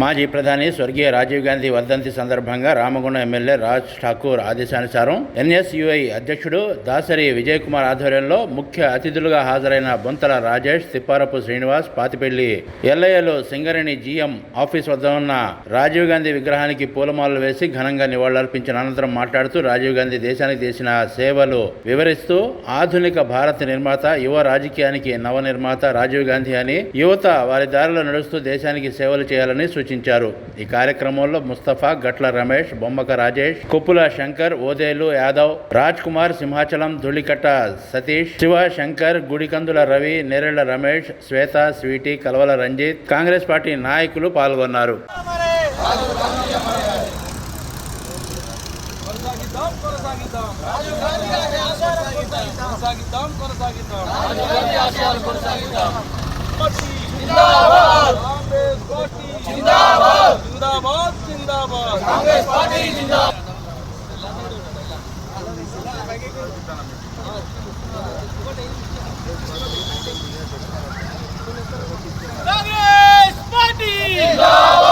మాజీ ప్రధాని స్వర్గీయ రాజీవ్ గాంధీ వర్ధంతి సందర్భంగా రామగుండం ఎమ్మెల్యే రాజ్ ఠాకూర్ ఆదేశానుసారం ఎన్ఎస్యుఐ అధ్యక్షుడు దాసరి విజయ్ కుమార్ ఆధ్వర్యంలో ముఖ్య అతిథులుగా హాజరైన బొంతల రాజేష్ తిప్పారపు శ్రీనివాస్ పాతిపెల్లి ఎల్ఐఏలో సింగరేణి జీఎం ఆఫీస్ వద్ద ఉన్న రాజీవ్ గాంధీ విగ్రహానికి పూలమాలలు వేసి ఘనంగా నివాళులర్పించిన అనంతరం మాట్లాడుతూ రాజీవ్ గాంధీ దేశానికి చేసిన సేవలు వివరిస్తూ ఆధునిక భారత నిర్మాత యువ రాజకీయానికి నవ నిర్మాత రాజీవ్ గాంధీ అని యువత వారి దారిలో నడుస్తూ దేశానికి సేవలు చేయాలని సూచించారు. ఈ కార్యక్రమంలో ముస్తఫా గట్ల రమేష్ బొమ్మక రాజేష్ కొప్పుల శంకర్ ఓదేలు యాదవ్ రాజ్ కుమార్ సింహాచలం ధుళికట్ట సతీష్ శివ శంకర్ గుడికందుల రవి నేరెళ్ళ రమేష్ శ్వేత స్వీటీ కలవల రంజిత్ కాంగ్రెస్ పార్టీ నాయకులు పాల్గొన్నారు. కొనసాగిద్దాం కొనసాగిద్దాం. కొనసాగిద్దాం కొనసాగిద్దాం పార్టీ జిందాబాద్ కాంగ్రెస్ పార్టీ జిందాబాద్! జిందాబాద్ జిందాబాద్ కాంగ్రెస్ పార్టీ జిందాబాద్ కాంగ్రెస్ పార్టీ జిందాబాద్ కాంగ్రెస్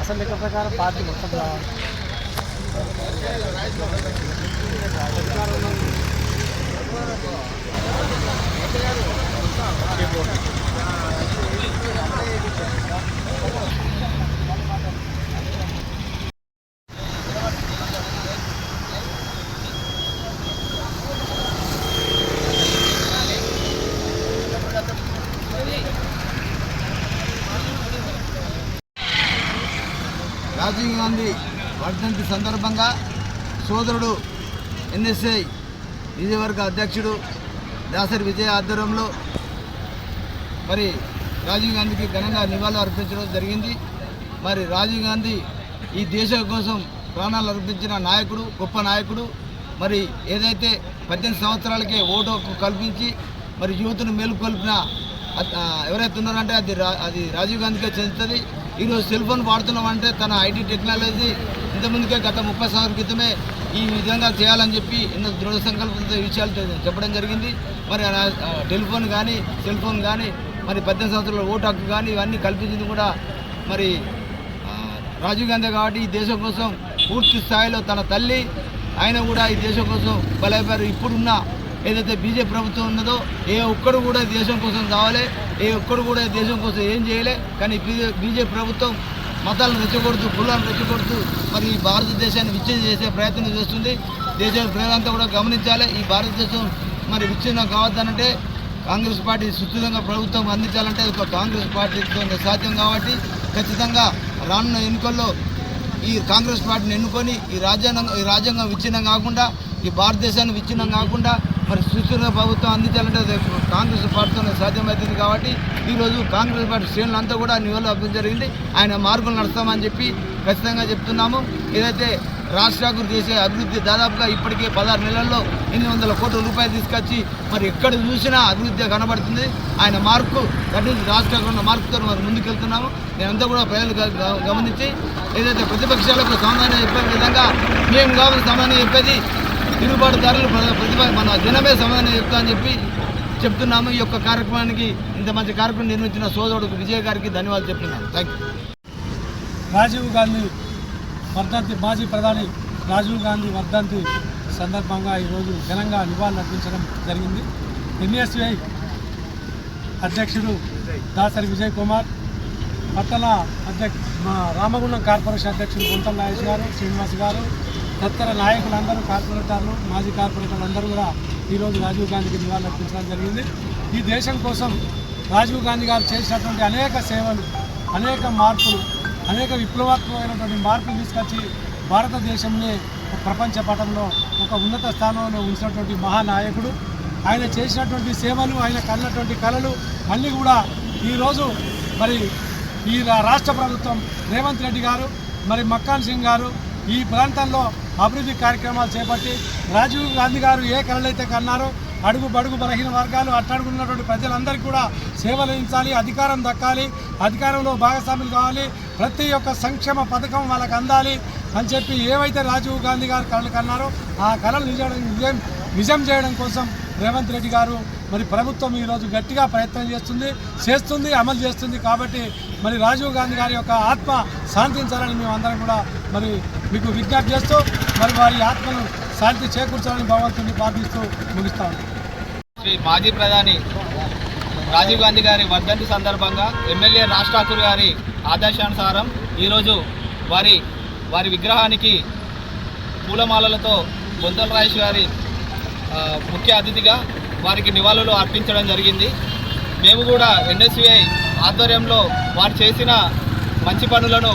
అసలు లెక్క ప్రకారం పార్టీ మొత్తం రావాలి రాజీవ్ గాంధీ వర్ధంతి సందర్భంగా సోదరుడు ఎన్ఎస్ఐ నియోజకవర్గ అధ్యక్షుడు దాసరి విజయ ఆధ్వర్యంలో మరి రాజీవ్ గాంధీకి ఘనంగా నివాళులు అర్పించడం జరిగింది. మరి రాజీవ్ గాంధీ ఈ దేశం కోసం ప్రాణాలు అర్పించిన నాయకుడు గొప్ప నాయకుడు. మరి ఏదైతే పద్దెనిమిది సంవత్సరాలకే ఓటు కల్పించి మరి యువతను మేలుకొల్పిన ఎవరైతే ఉన్నారంటే అది రా అది రాజీవ్ గాంధీకే చెందుతుంది. ఈరోజు సెల్ ఫోన్ వాడుతున్నామంటే తన ఐటీ టెక్నాలజీ ఇంతకుముందుకే గత ముప్పై సంవత్సరాల క్రితమే ఈ విధంగా చేయాలని చెప్పి ఎన్నో దృఢ సంకల్పంతో విషయాలు చెప్పడం జరిగింది. మరి ఆ టెలిఫోన్ కానీ సెల్ ఫోన్ కానీ మరి పద్దెనిమిది సంవత్సరాల ఓటు హక్కు కానీ ఇవన్నీ కల్పించింది కూడా మరి రాజీవ్ గాంధీ కాబట్టి ఈ దేశం కోసం పూర్తి స్థాయిలో తన తల్లి ఆయన కూడా ఈ దేశం కోసం బలైపోయారు. ఇప్పుడున్న ఏదైతే బీజేపీ ప్రభుత్వం ఉన్నదో ఏ ఒక్కడు కూడా దేశం కోసం కావాలి ఏ ఒక్కడు కూడా దేశం కోసం ఏం చేయలే కానీ బీజే- బీజేపీ ప్రభుత్వం మతాలను రెచ్చగొడుతూ కులాలను రెచ్చగొడుతూ మరి ఈ భారతదేశాన్ని విచ్ఛేదం చేసే ప్రయత్నం చేస్తుంది. దేశ ప్రజలంతా కూడా గమనించాలి ఈ భారతదేశం మరి విచ్ఛిన్నం కావద్దనంటే కాంగ్రెస్ పార్టీ సుస్థిరంగా ప్రభుత్వం అందించాలంటే ఒక కాంగ్రెస్ పార్టీతో సాధ్యం కాబట్టి ఖచ్చితంగా రానున్న ఎన్నికల్లో ఈ కాంగ్రెస్ పార్టీని ఎన్నుకొని ఈ రాజ్యాంగం ఈ రాజ్యాంగం విచ్ఛిన్నం కాకుండా ఈ భారతదేశాన్ని విచ్ఛిన్నం కాకుండా మరి సుస్థిర ప్రభుత్వం అందించాలంటే కాంగ్రెస్ పార్టీతోనే సాధ్యమవుతుంది కాబట్టి ఈరోజు కాంగ్రెస్ పార్టీ శ్రేణులంతా కూడా నివాళులు అభివృద్ధి జరిగింది. ఆయన మార్గం నడుస్తామని చెప్పి ఖచ్చితంగా చెప్తున్నాము. ఏదైతే రాష్ట్రాభివృద్ధి చేసే అభివృద్ధి దాదాపుగా ఇప్పటికే పదహారు నెలల్లో ఎనిమిది వందల కోట్ల రూపాయలు తీసుకొచ్చి మరి ఎక్కడ చూసినా అభివృద్ధి కనబడుతుంది. ఆయన మార్కు దట్ రాష్ట్రంలో రాజ్ ఉన్న మార్కుతో మరి ముందుకెళ్తున్నాము. నేనంతా కూడా ప్రజలు గమనించి ఏదైతే ప్రతిపక్షాలకు సమాధానం చెప్పే విధంగా మేము కావాలి సమాధానం చెప్పేది తిరుగుబాటుదారులు ప్ర- ప్రతిభ మన దినమే సమాధానం చెప్తా అని చెప్పి చెప్తున్నాము. ఈ యొక్క కార్యక్రమానికి ఇంత మంచి కార్యక్రమం నిర్మించిన సోదరుడు విజయ్ గారికి ధన్యవాదాలు చెప్తున్నాను. థ్యాంక్ రాజీవ్ గాంధీ వర్ధంతి మాజీ ప్రధాని రాజీవ్ గాంధీ వర్ధంతి సందర్భంగా ఈరోజు ఘనంగా నివాళులు అర్పించడం జరిగింది. ఎన్ఎస్ఐ అధ్యక్షుడు దాసరి విజయ్ కుమార్ పట్టణ అధ్యక్ష మా రామగుండం కార్పొరేషన్ అధ్యక్షుడు గుంతం నాగేష్ గారు శ్రీనివాస్ గారు తదితర నాయకులందరూ కార్పొరేటర్లు మాజీ కార్పొరేటర్లు అందరూ కూడా ఈరోజు రాజీవ్ గాంధీకి నివాళులర్పించడం జరిగింది. ఈ దేశం కోసం రాజీవ్ గాంధీ గారు చేసినటువంటి అనేక సేవలు అనేక మార్పులు అనేక విప్లవాత్మకమైనటువంటి మార్పులు తీసుకొచ్చి భారతదేశంని ప్రపంచ పటంలో ఒక ఉన్నత స్థానంలో ఉంచినటువంటి మహానాయకుడు. ఆయన చేసినటువంటి సేవలు ఆయన కన్నటువంటి కళలు అన్నీ కూడా ఈరోజు మరి ఈ రా- రాష్ట్ర ప్రభుత్వం రేవంత్ రెడ్డి గారు మరి మక్కాన్ సింగ్ గారు ఈ ప్రాంతంలో అభివృద్ధి కార్యక్రమాలు చేపట్టి రాజీవ్ గాంధీ గారు ఏ కళలైతే కన్నారో అడుగు బడుగు బలహీన వర్గాలు అట్టడుగున్నటువంటి ప్రజలందరికీ కూడా సేవలు అందించాలి అధికారం దక్కాలి అధికారంలో భాగస్వాములు కావాలి ప్రతి ఒక్క సంక్షేమ పథకం వాళ్ళకి అందాలి అని చెప్పి ఏవైతే రాజీవ్ గాంధీ గారు కళలు కన్నారో ఆ కళలు నిజం నిజం నిజం చేయడం కోసం రేవంత్ రెడ్డి గారు మరి ప్రభుత్వం ఈరోజు గట్టిగా ప్రయత్నం చేస్తుంది చేస్తుంది అమలు చేస్తుంది కాబట్టి మరి రాజీవ్ గాంధీ గారి యొక్క ఆత్మ శాంతించాలని మేము అందరం కూడా మరి మీకు విజ్ఞప్తి చేస్తూ మరి వారి ఆత్మను శాంతి చేకూర్చాలని భగవంతుని ప్రార్థిస్తూ ముగిస్తాను శ్రీ మాజీ ప్రధాని రాజీవ్ గాంధీ గారి వర్ధంతి సందర్భంగా ఎమ్మెల్యే రాజ్ ఠాకూర్ గారి ఆదేశానుసారం ఈరోజు వారి వారి విగ్రహానికి పూలమాలలతో బొందల రాజేష్ గారి ముఖ్య అతిథిగా వారికి నివాళులు అర్పించడం జరిగింది. మేము కూడా ఎన్ఎస్యుఐ ఆధ్వర్యంలో వారు చేసిన మంచి పనులను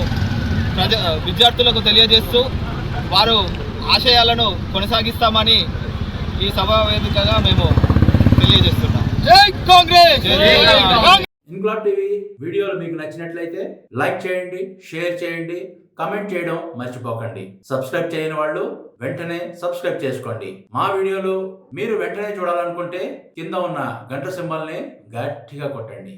ప్రజ విద్యార్థులకు తెలియజేస్తూ వారు ఆశయాలను కొనసాగిస్తామని ఈ సభా వేదికగా మేము తెలియజేస్తున్నాం. జై కాంగ్రెస్! జై కాంగ్రెస్. ఇంక్లాబ్ టీవీ వీడియోలు మీకు నచ్చినట్లయితే లైక్ చేయండి షేర్ చేయండి కమెంట్ చేయడం మర్చిపోకండి. సబ్స్క్రైబ్ చేయని వాళ్ళు వెంటనే సబ్స్క్రైబ్ చేసుకోండి. మా వీడియోలు మీరు వెంటనే చూడాలనుకుంటే కింద ఉన్న గంట సింబల్ని గట్టిగా కొట్టండి.